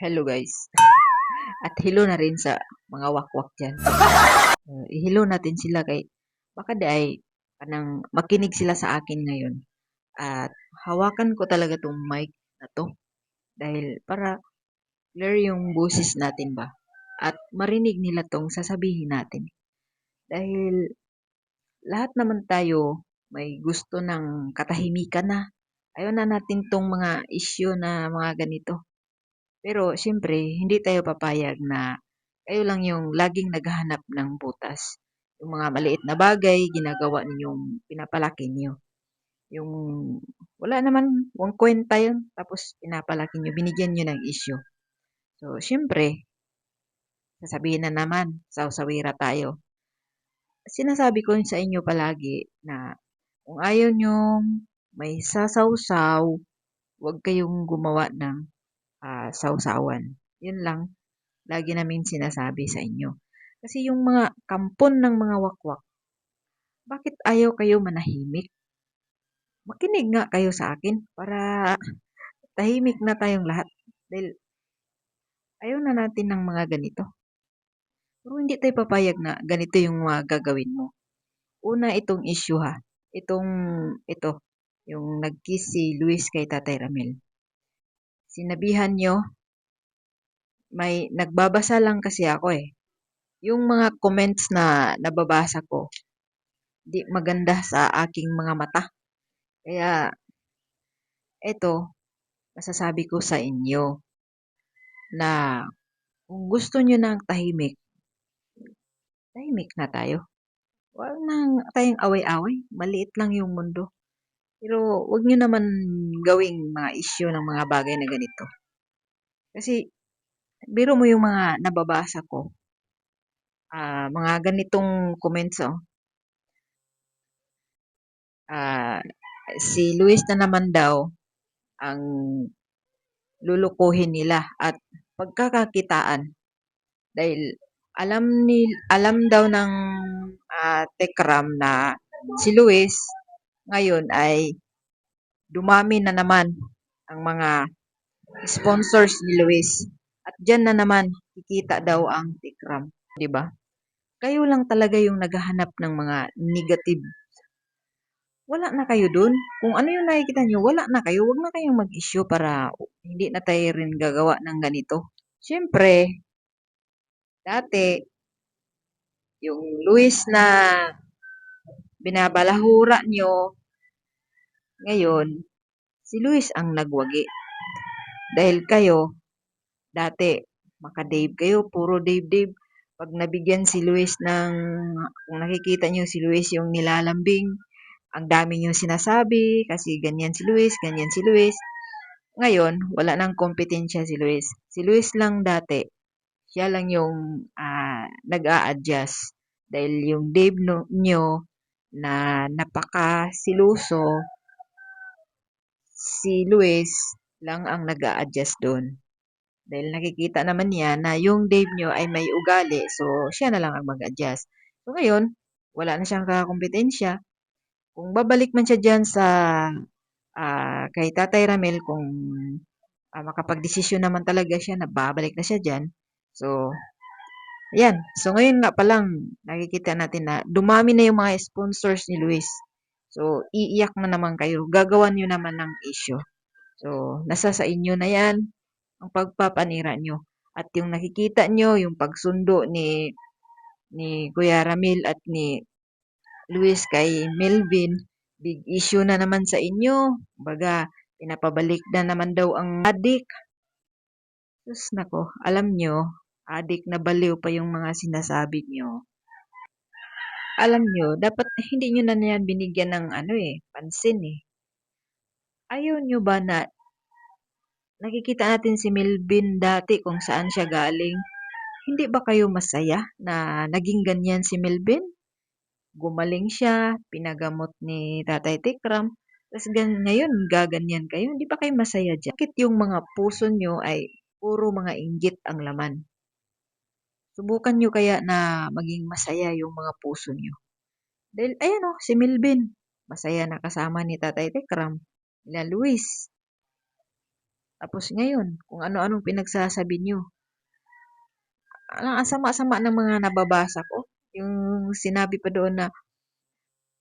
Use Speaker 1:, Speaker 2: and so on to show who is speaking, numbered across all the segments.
Speaker 1: Hello guys. At hello na rin sa mga wakwak dyan. Uh, i-hello natin sila kay baka di ay kanang makinig sila sa akin ngayon. At hawakan ko talaga tong mic na to. Dahil para clear yung boses natin ba. At marinig nila tong sasabihin natin. Dahil lahat naman tayo may gusto ng katahimikan na. Ayaw na natin tong mga issue na mga ganito. Pero siyempre, hindi tayo papayag na kayo lang yung laging naghahanap ng butas. Yung mga maliit na bagay, ginagawa ninyong pinapalaki niyo. Yung wala naman, wang kwenta yun. Tapos pinapalaki niyo, binigyan niyo ng issue. So, siyempre, sasabihin na naman, sawsawira tayo. Sinasabi ko sa inyo palagi na kung ayaw nyo may sasawsaw, huwag kayong gumawa ng ah, sawsawan. Yun lang, lagi namin sinasabi sa inyo. Kasi yung mga kampon ng mga wakwak, bakit ayaw kayo manahimik? Makinig nga kayo sa akin para tahimik na tayong lahat. Dahil ayaw na natin ng mga ganito. Pero hindi tayo papayag na ganito yung mga gagawin mo. Una itong issue ha. Itong, ito, yung nag-kiss si Luis kay Tatay Ramil. Sinabihan nyo, may nagbabasa lang kasi ako eh. Yung mga comments na nababasa ko, di maganda sa aking mga mata. Kaya, eto, masasabi ko sa inyo na kung gusto nyo ng tahimik, tahimik na tayo. Huwag nang tayong away-away. Maliit lang yung mundo. Pero huwag nyo naman gawing mga issue ng mga bagay na ganito. Kasi, biro mo yung mga nababasa ko. Ah, mga ganitong comments, oh. Ah, si Luis na naman daw ang lulukuhin nila at pagkakakitaan dahil alam ni alam daw ng ah, Tekram na si Luis ngayon ay dumami na naman ang mga sponsors ni Luis at diyan na naman kikita daw ang Tekram, 'di ba? Kayo lang talaga yung naghahanap ng mga negative wala na kayo dun. Kung ano yung nakikita nyo, wala na kayo. Huwag na kayong mag-issue para hindi na tayo rin gagawa ng ganito. Siyempre, dati, yung Luis na binabalahura nyo, ngayon, si Luis ang nagwagi. Dahil kayo, dati, maka-Dave kayo, puro Dave-Dave. Pag nabigyan si Luis ng, kung nakikita nyo si Luis yung nilalambing, ang dami niyong sinasabi kasi ganyan si Luis, ganyan si Luis. Ngayon, wala nang kompetensya si Luis. Si Luis lang dati, siya lang yung ah, nag-a-adjust. Dahil yung Dave no, nyo na napaka-siluso, si Luis lang ang nag-a-adjust doon. Dahil nakikita naman niya na yung Dave nyo ay may ugali, so siya na lang ang mag-adjust. So ngayon, wala na siyang kakompetensya. Kung babalik man siya dyan sa ah, kay Tatay Ramel, kung ah, makapag-desisyon naman talaga siya na babalik na siya dyan. So, ayan. So, ngayon nga pa lang, nakikita natin na dumami na yung mga sponsors ni Luis. So, iiyak na naman kayo. Gagawan nyo naman ng issue. So, nasa sa inyo na yan ang pagpapanira nyo. At yung nakikita nyo, yung pagsundo ni ni Kuya Ramil at ni Luis kay Melvin, big issue na naman sa inyo. Baga, pinapabalik na naman daw ang adik. Sus nako, alam nyo, adik na baliw pa yung mga sinasabi nyo. Alam nyo, dapat hindi nyo na yan binigyan ng ano eh, pansin eh. Ayaw nyo ba na nakikita natin si Melvin dati kung saan siya galing? Hindi ba kayo masaya na naging ganyan si Melvin? Gumaling siya, pinagamot ni Tatay Tikram, tapos ngayon gaganyan kayo, hindi ba kayo masaya dyan? Bakit yung mga puso nyo ay puro mga inggit ang laman? Subukan nyo kaya na maging masaya yung mga puso nyo. Dahil, ayan o, si Melvin, masaya na kasama ni Tatay Tekram, nila Luis. Tapos ngayon, kung ano-anong pinagsasabi nyo. Ang sama-sama ng mga nababasa ko. Yung sinabi pa doon na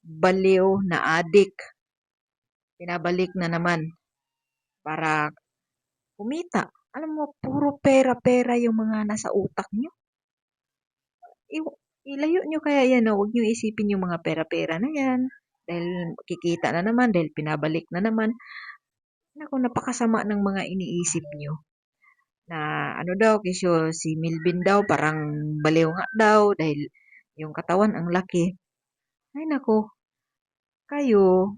Speaker 1: baliw na adik. Pinabalik na naman para kumita. Alam mo, puro pera-pera yung mga nasa utak nyo. I- ilayo nyo kaya yan, no? huwag nyo isipin yung mga pera-pera na yan. Dahil kikita na naman, dahil pinabalik na naman. Naku, napakasama ng mga iniisip nyo. Na ano daw, kisyo si Milvin daw, parang baliw nga daw, dahil yung katawan ang laki. Ay nako, kayo,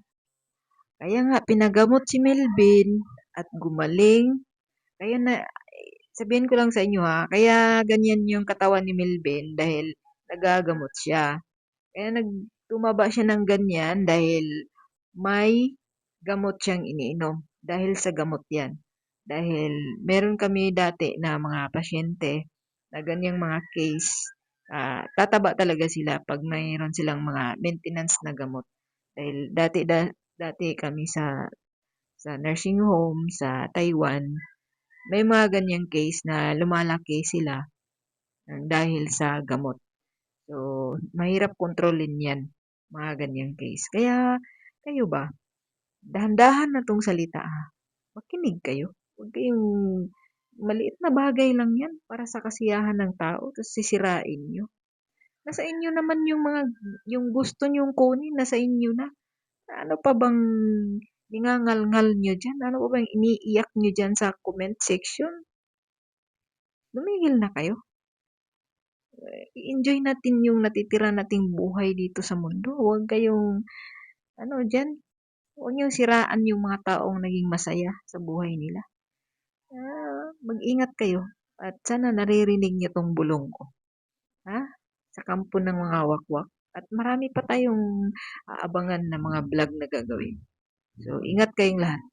Speaker 1: kaya nga pinagamot si Melvin at gumaling. Kaya na, sabihin ko lang sa inyo ha, kaya ganyan yung katawan ni Melvin dahil nagagamot siya. Kaya nagtumaba siya ng ganyan dahil may gamot siyang iniinom. Dahil sa gamot yan. Dahil meron kami dati na mga pasyente na ganyang mga case, ah, tataba talaga sila pag mayroon silang mga maintenance na gamot. Dahil dati da, dati kami sa sa nursing home sa Taiwan, may mga ganyang case na lumalaki sila ng dahil sa gamot. So, mahirap kontrolin yan, mga ganyang case. Kaya, kayo ba, dahan-dahan na tong salita ha. Makinig kayo. Huwag kayong, maliit na bagay lang yan para sa kasiyahan ng tao, tapos sisirain nyo. Nasa inyo naman yung mga, yung gusto nyong kunin, nasa inyo na. Ano pa bang ningangal-ngal nyo dyan? Ano pa bang iniiyak nyo dyan sa comment section? Lumigil na kayo. Eh, I-enjoy natin yung natitira nating buhay dito sa mundo. Huwag kayong, ano dyan, huwag nyo siraan yung mga taong naging masaya sa buhay nila. Ah, mag-ingat kayo. At sana naririnig nyo tong bulong ko. Ha? Sa kampo ng mga wakwak. At marami pa tayong aabangan na mga vlog na gagawin. So, ingat kayong lahat.